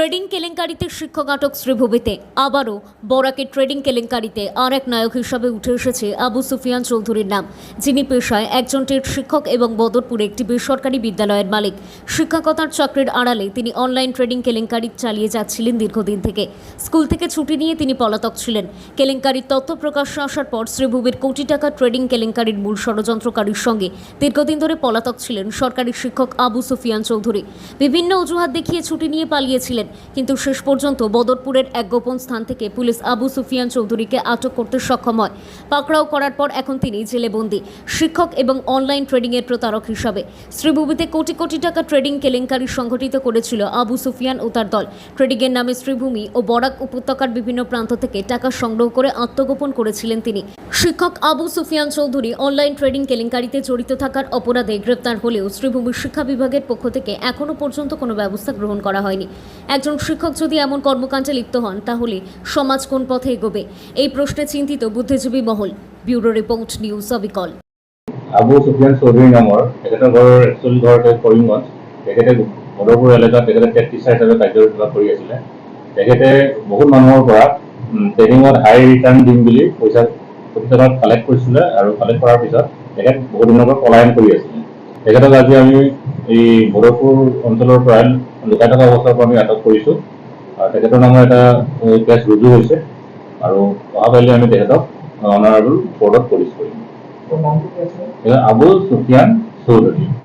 Trading কেলেঙ্কারিতে শিক্ষক আটক শ্রীভূমিতে। আবারও বরাকে ট্রেডিং কেলেঙ্কারিতে আর এক নায়ক হিসাবে উঠে এসেছে আবু সুফিয়ান চৌধুরীর নাম, যিনি পেশায় একজন টেট শিক্ষক এবং বদরপুরে একটি বেসরকারি বিদ্যালয়ের মালিক। শিক্ষকতার চক্রের আড়ালে তিনি অনলাইন ট্রেডিং কেলেঙ্কারি চালিয়ে যাচ্ছিলেন দীর্ঘদিন থেকে। স্কুল থেকে ছুটি নিয়ে তিনি পলাতক ছিলেন। কেলেঙ্কারির তথ্য প্রকাশ্যে আসার পর শ্রীভূমির কোটি টাকা ট্রেডিং কেলেঙ্কারির মূল ষড়যন্ত্রকারীর সঙ্গে দীর্ঘদিন ধরে পলাতক ছিলেন সরকারি শিক্ষক আবু সুফিয়ান চৌধুরী। বিভিন্ন অজুহাত দেখিয়ে ছুটি নিয়ে পালিয়েছিলেন। কিন্তু শেষ পর্যন্ত বদরপুরের এক গোপন স্থান থেকে পুলিশ আবু সুফিয়ান চৌধুরীকে আটক করতে সক্ষম হয়। পাকড়াও করার পর এখন তিনি জেলে বন্দী, শিক্ষক এবং অনলাইন ট্রেডিংয়ের প্রতারক হিসাবে। শ্রীভূমিতে কোটি কোটি টাকা ট্রেডিং কেলেঙ্কারি সংঘটিত করেছিল আবু সুফিয়ান ও তার দল। ট্রেডিংয়ের নামে শ্রীভূমি ও বরাক উপত্যকার বিভিন্ন প্রান্ত থেকে টাকা সংগ্রহ করে আত্মগোপন করেছিলেন তিনি। শিক্ষক আবু সুফিয়ান চৌধুরী অনলাইন ট্রেডিং কেলেঙ্কারিতে জড়িত থাকার অপরাধে গ্রেপ্তার হলেও শ্রীভূমির শিক্ষা বিভাগের পক্ষ থেকে এখনও পর্যন্ত কোনো ব্যবস্থা গ্রহণ করা হয়নি। একজন শিক্ষক যদি এমন কর্মকাণ্ডে লিপ্ত হন, তাহলে সমাজ কোন পথে এগোবে? এই প্রশ্নে চিন্তিত বুদ্ধিজীবী মহল। ব্যুরো রিপোর্ট, নিউজ অবিকল। আবু সুফিয়ান চৌধুৰী নামৰ তেখেতৰ ঘৰৰ একচুৱেলি ঘৰ কৰিমগঞ্জ। তেখেতে বদৰপুৰ এলেকাত তেখেতে টেট টিচাৰ হিচাপে কাৰ্যনিৰ্বাহ কৰি আছিলে। তেখেতে বহুত মানুহৰ পৰা ট্ৰেইনিঙত হাই ৰিটাৰ্ণ দিম বুলি পইচা টকা কালেক্ট কৰিছিলে আৰু কালেক্ট কৰাৰ পিছত তেখেত বহুত দিনৰ পৰা পলায়ন কৰি আছিলে। তেখেতক আজি আমি এই বদৰপুৰ অঞ্চলৰ পৰা লুকাই থকা অৱস্থাৰ পৰা আমি আটক কৰিছোঁ আৰু তেখেতৰ নামৰ এটা কেছ ৰুজু হৈছে আৰু অহাকালি আমি তেখেতক অনাৰেবল কোৰ্টত পুলিচ কৰিম আবুল আবু সুফিয়ান চৌধুরী